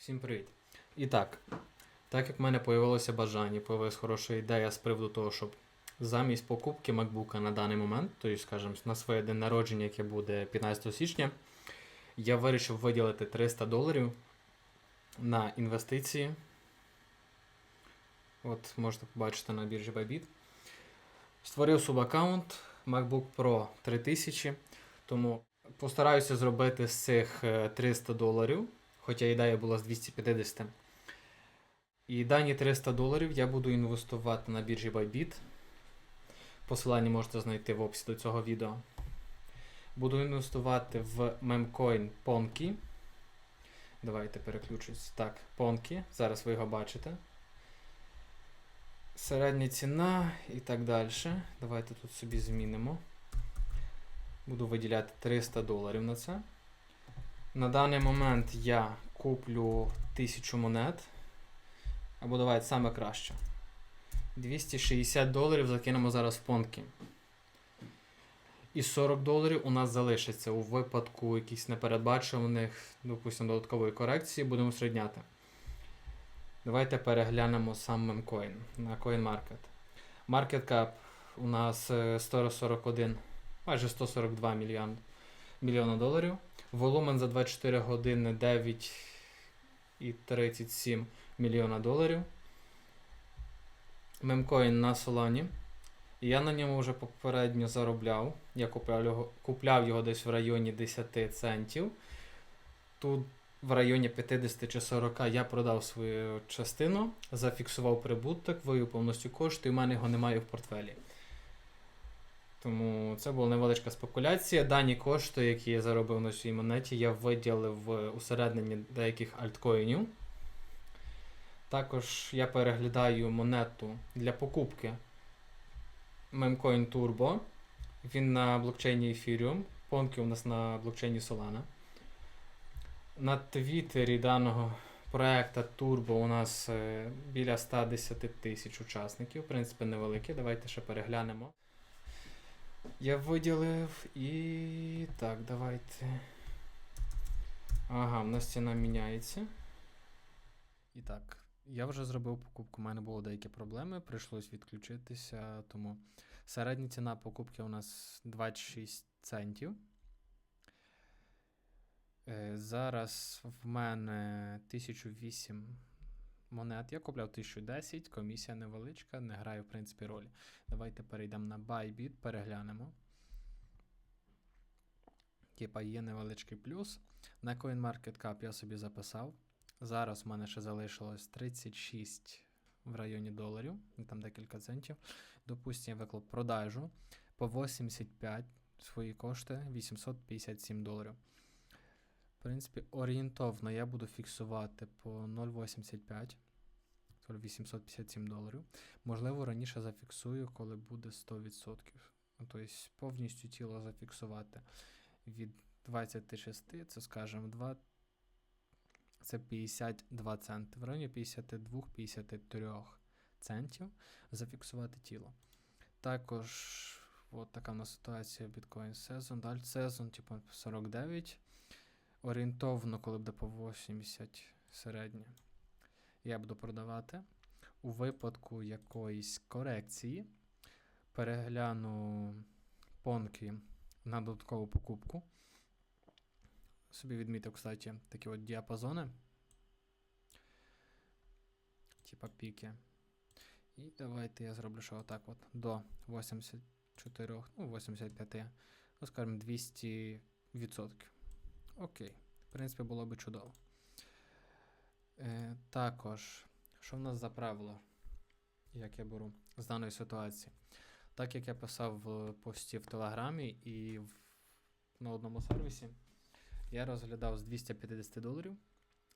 Всім привіт. І так, так як в мене появилося бажання, появилася хороша ідея з приводу того, щоб замість покупки MacBook на даний момент, тобто, скажімо, на своє день народження, яке буде 15 січня, я вирішив виділити 300 доларів на інвестиції. От можете побачити на біржі Bybit. Створив субаккаунт MacBook Pro 3000, тому постараюся зробити з цих е, 300 доларів, хоча ідея була з 250. І дані 300 доларів я буду інвестувати на біржі Bybit. Посилання можете знайти в описі до цього відео. Буду інвестувати в Memcoin Ponki. Давайте переключусь. Так, Ponki. Зараз ви його бачите. Середня ціна і так далі. Давайте тут собі змінимо. Буду виділяти 300 доларів на це. На даний момент я куплю 1000 монет. Або давайте саме краще. 260 доларів закинемо зараз в понки. І 40 доларів у нас залишиться у випадку якихось непередбачуваних, допустимо, додаткової корекції, будемо усередняти. Давайте переглянемо сам мемкоін на CoinMarket. Market Cap у нас е, 141, майже 142 мільйон, мільйона доларів. Волумен за 24 години 9,37 мільйона доларів. Мемкоін на Солані. Я на ньому вже попередньо заробляв. Я купляв його, купляв його десь в районі 10 центів. Тут в районі 50 чи 40 я продав свою частину, зафіксував прибуток, вивів повністю кошти, і в мене його немає в портфелі. Тому це була невеличка спекуляція. Дані кошти, які я заробив на цій монеті, я виділив в усередненні деяких альткоїнів. Також я переглядаю монету для покупки Memcoin Turbo. Він на блокчейні Ethereum. Понки у нас на блокчейні Solana. На твіттері даного проекту Turbo у нас е, біля 110 тисяч учасників. В принципі, невеликі. Давайте ще переглянемо. Я виділив і. Так, давайте. Ага, в нас ціна міняється. І так, я вже зробив покупку, у мене були деякі проблеми, прийшлось відключитися, тому середня ціна покупки у нас 26 центів. Е, Зараз в мене 1008 монет. Я купляв 1010, комісія невеличка, не грає, в принципі, ролі. Давайте перейдемо на Bybit, переглянемо. Типа є невеличкий плюс. На CoinMarketCap я собі записав. Зараз в мене ще залишилось 36 в районі доларів, там декілька центів. Допустимо, я виклав продажу по 85 свої кошти 857 доларів. В принципі, орієнтовно я буду фіксувати по 0,85. 857 доларів. Можливо, раніше зафіксую, коли буде 100%. Ну, Тобто повністю тіло зафіксувати від 26, це скажімо, 2, це 52 центи. В районі 52-53 центів зафіксувати тіло. Також от така в нас ситуація Bitcoin Season. Далі Season, типу 49. Орієнтовно, коли буде по 80 середнє, я буду продавати. У випадку якоїсь корекції перегляну понки на додаткову покупку. Собі відмітив, кстати, такі от діапазони. Типа піки. І давайте я зроблю що отак от до 84, ну 85, ну скажімо 200%. Окей. В принципі, було би чудово. Е, також, що в нас за правило, як я беру з даної ситуації? Так як я писав в пості в Телеграмі і в, на одному сервісі, я розглядав з 250 доларів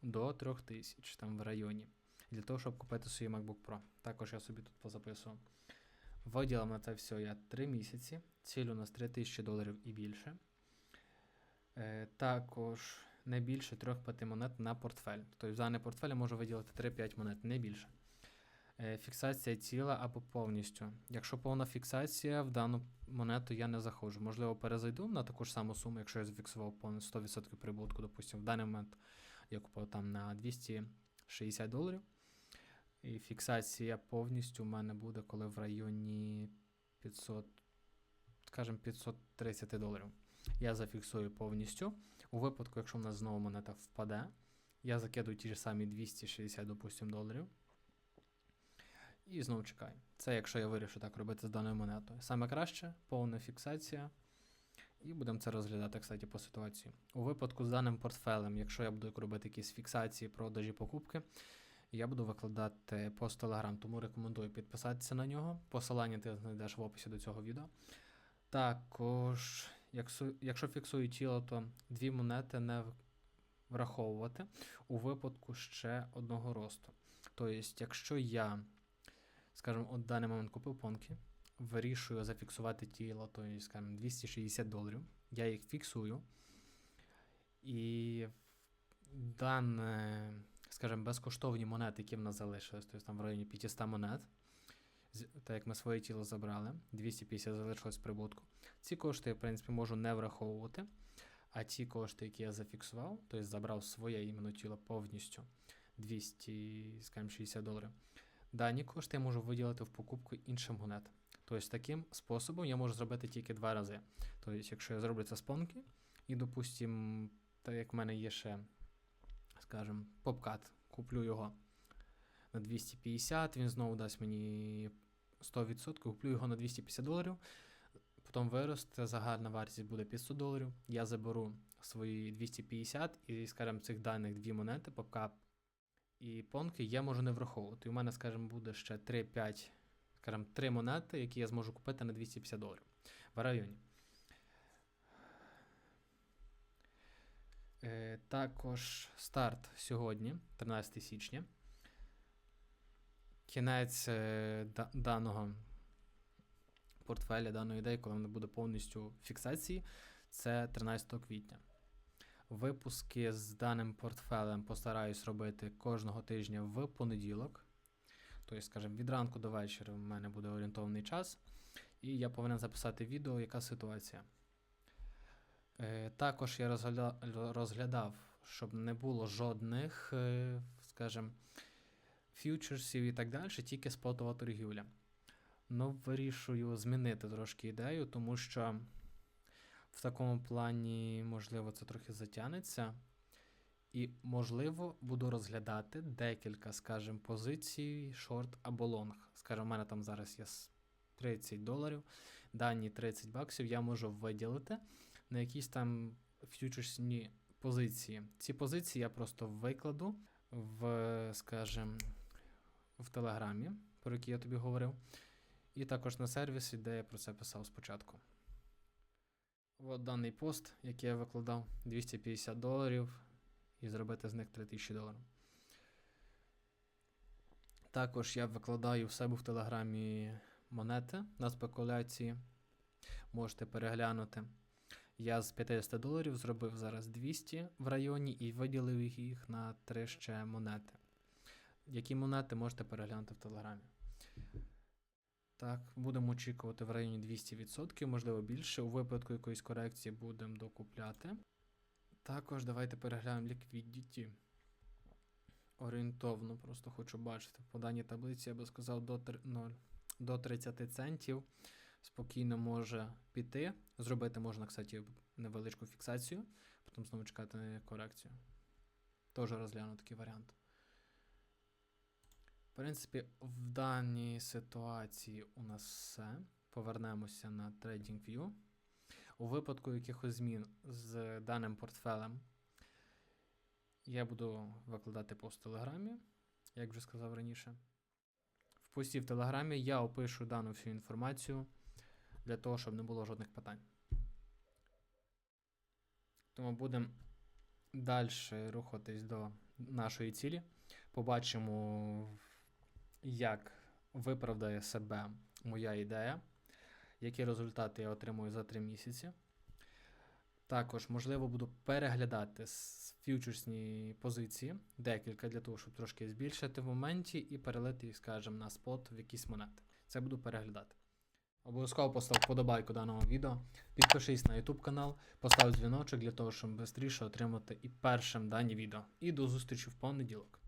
до 3000 там в районі. Для того, щоб купити собі MacBook Pro. Також я собі тут позаписував. Виділив на це все я 3 місяці. Ціль у нас 3000 доларів і більше. Е, також не більше 3-5 монет на портфель. Тобто в даний портфель можу виділити 3-5 монет, не більше. Е, фіксація ціла або повністю. Якщо повна фіксація, в дану монету я не заходжу. Можливо, перезайду на таку ж саму суму, якщо я зафіксував повністю 100% прибутку, допустимо, в даний момент Я купив там на 260 доларів. І фіксація повністю у мене буде, коли в районі 500, скажімо, 530 доларів. Я зафіксую повністю. У випадку, якщо в нас знову монета впаде, я закидую ті ж самі 260, допустимо, доларів. І знову чекаю. Це якщо я вирішу так робити з даною монетою. Саме краще повна фіксація. І будемо це розглядати, кстати, по ситуації. У випадку з даним портфелем, якщо я буду робити якісь фіксації, продажі, покупки, я буду викладати пост Telegram, тому рекомендую підписатися на нього. Посилання ти знайдеш в описі до цього відео. Також, якщо, фіксую тіло, то дві монети не враховувати у випадку ще одного росту. Тобто, якщо я, скажімо, от даний момент купив понки, вирішую зафіксувати тіло, тобто, скажімо, 260 доларів, я їх фіксую. І дане, скажімо, безкоштовні монети, які в нас залишились, тобто там в районі 500 монет, так як ми своє тіло забрали, 250 залишилось прибутку. Ці кошти я, в принципі, можу не враховувати. А ті кошти, які я зафіксував, тобто забрав своє іменно тіло повністю 200, скажімо, 60 доларів. Дані кошти я можу виділити в покупку інших монет. Тобто таким способом я можу зробити тільки два рази. Тобто, якщо я зроблю це з понки, і, допустим, так як в мене є ще, скажімо, попкат, куплю його на 250, він знову дасть мені 100%, куплю його на 250 доларів, потім виросте, загальна вартість буде 500 доларів. Я заберу свої 250 і, скажімо, цих даних дві монети, попкап і понки, я можу не враховувати. І у мене, скажімо, буде ще 3-5, скажімо, 3 монети, які я зможу купити на 250 доларів в районі. Е, також старт сьогодні, 13 січня. Кінець е, да- даного портфеля, даної ідеї, коли вона буде повністю в фіксації, це 13 квітня. Випуски з даним портфелем постараюсь робити кожного тижня в понеділок. Тобто, скажімо, від ранку до вечора в мене буде орієнтовний час. І я повинен записати відео, яка ситуація. Е, також я розгляда, розглядав, щоб не було жодних, е, скажімо, фьючерсів і так далі, тільки спотова торгівля. Ну, вирішую змінити трошки ідею, тому що в такому плані, можливо, це трохи затягнеться. І, можливо, буду розглядати декілька, скажімо, позицій, шорт або лонг. Скажімо, у мене там зараз є 30 доларів, дані 30 баксів я можу виділити на якісь там фьючерсні позиції. Ці позиції я просто викладу в, скажімо, в Телеграмі, про який я тобі говорив, і також на сервісі, де я про це писав спочатку. От даний пост, який я викладав, 250 доларів, і зробити з них 3000 доларів. Також я викладаю в себе в Телеграмі монети на спекуляції. Можете переглянути. Я з 50 доларів зробив зараз 200 в районі і виділив їх на 3 ще монети. Які монети можете переглянути в Телеграмі. Так, будемо очікувати в районі 200%, можливо більше. У випадку якоїсь корекції будемо докупляти. Також давайте переглянемо ліквідіті. Орієнтовно, просто хочу бачити. По даній таблиці я би сказав до, три- ноль- до 30 центів. Спокійно може піти. Зробити можна, кстати, невеличку фіксацію, потім знову чекати корекцію. Теж розгляну такий варіант. Принципі, в даній ситуації у нас все. Повернемося на TradingView. У випадку якихось змін з даним портфелем я буду викладати пост в Телеграмі, як вже сказав раніше. В пості в Телеграмі я опишу дану всю інформацію для того, щоб не було жодних питань. Тому будемо далі рухатись до нашої цілі. Побачимо, як виправдає себе моя ідея, які результати я отримую за 3 місяці. Також, можливо, буду переглядати фьючерсні позиції, декілька для того, щоб трошки збільшити в моменті і перелити їх, скажімо, на спот в якісь монети. Це буду переглядати. Обов'язково постав вподобайку даному відео, підпишись на YouTube канал, постав дзвіночок для того, щоб швидше отримати і першим дані відео. І до зустрічі в понеділок.